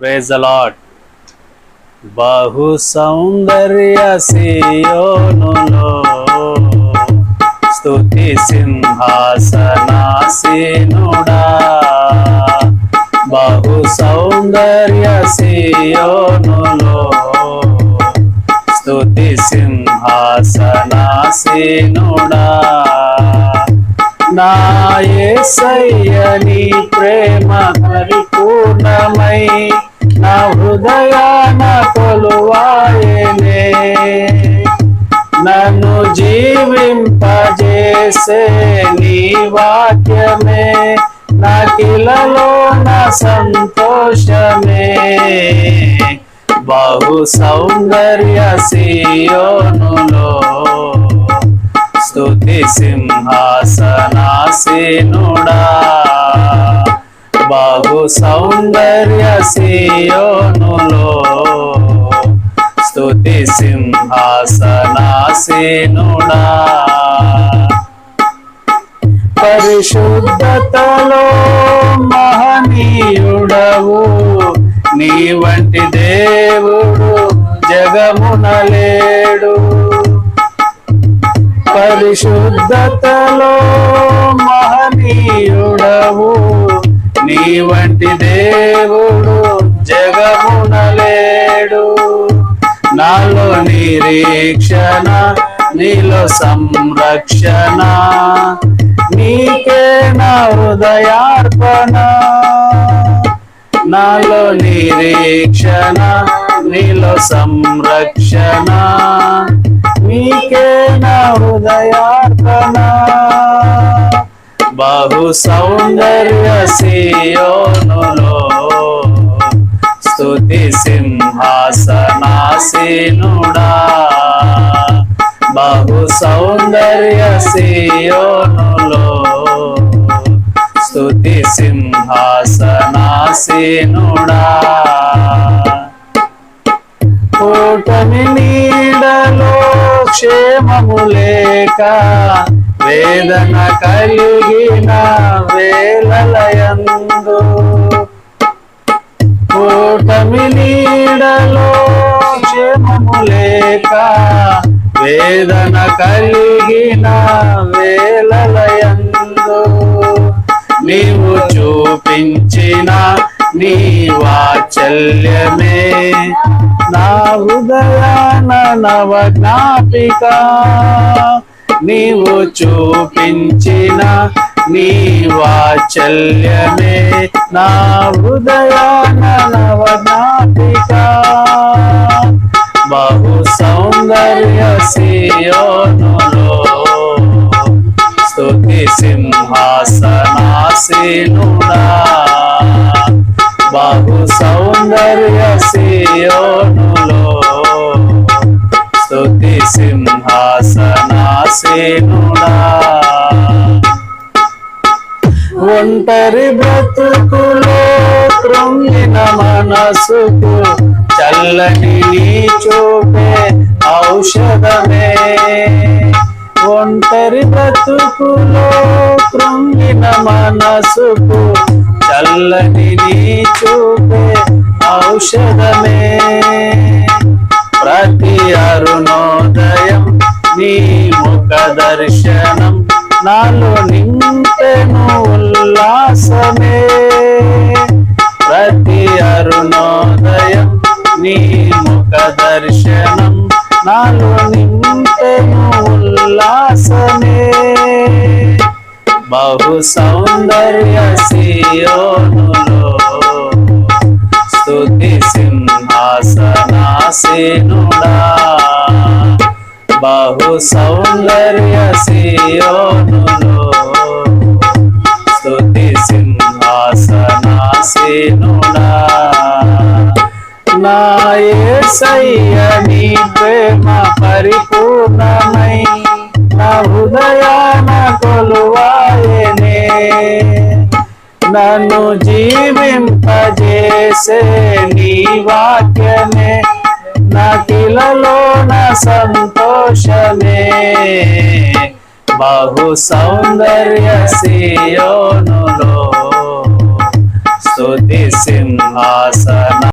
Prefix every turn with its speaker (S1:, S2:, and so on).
S1: Praise allot బహు సౌందర్య సియోనులో స్తుతి సింహాసనాసీనుడా బహు సౌందర్య సియోనులో స్తుతి సింహాసనాసీనుడా నా ప్రేమ పరిపూర్ణమై నా హృదయాన కొలువాయనే. నన్ను జీవింపజేసే నీ వాక్యమే. నా కిలలో నా సంతోషమే. బహు సౌందర్య సియోనులో. స్థుతి సింహాసనాసీనుడా. బహు సౌందర్య సియోనులో స్తుతి సింహాసనాసీనుడా. పరిశుద్ధతలో మహనీయుడవు నీ వంటి దేవుడు జగమునలేడు పరిశుద్ధతలో వంటి దేవుడు జగమున లేడు. నాలో నిరీక్షణ నీలో సంరక్షణ. నీకే నా హృదయార్పణ. నాలో నిరీక్షణ నీలో సంరక్షణ. నీకే నా హృదయార్పణ. బహు సౌందర్య సియోనులో. స్తుతి సింహాసనాసీనుడా. బహు సౌందర్య సియోనులో. స్తుతి సింహాసనాసీనుడా. కూటమి నీడలో క్షేమము లేక వేదన కలిగిన వేలలయందు కూటమి నీడలో క్షేమము లేక వేదన కలిగిన వేలలయందు నీవు చూపించిన నీ వాచల్యమే నా హృదయాన నవ జ్ఞాపిక నీవు చూపించిన నీ వాచల్యమే నా హృదయాన నవ బహు సౌందర్య సియోనులో స్తుతి సింహాసనాసీనుడా. బహు సౌందర్య సియోను ఒంటరి బ్రతుకులో కృంగిన మనసుకు చల్లని నీ చూపే ఔషధమే. ఒంటరి బ్రతుకులో కృంగిన మనసుకు చల్లని నీ చూపే ఔషధమే. ప్రతి అరుణోదయం నీ ముఖ దర్శనం నాలో నింపెను. నింపెను ఉల్లాసమే బహు సౌందర్య సియోనులో స్తుతి సింహాసనాసీనుడా. బహు సౌందర్య సియోనులో స్తుతి సింహాసనాసీనుడా. నా సై నీ ప్రేమ పరిపూర్ణమై నా హృదయాన కొలువాయనే. నన్ను జీవింపజేసే నీ వాక్యమే నా కిలలో నా సంతోషమే. బహు సౌందర్య సియోనులో స్తుతి సింహాసన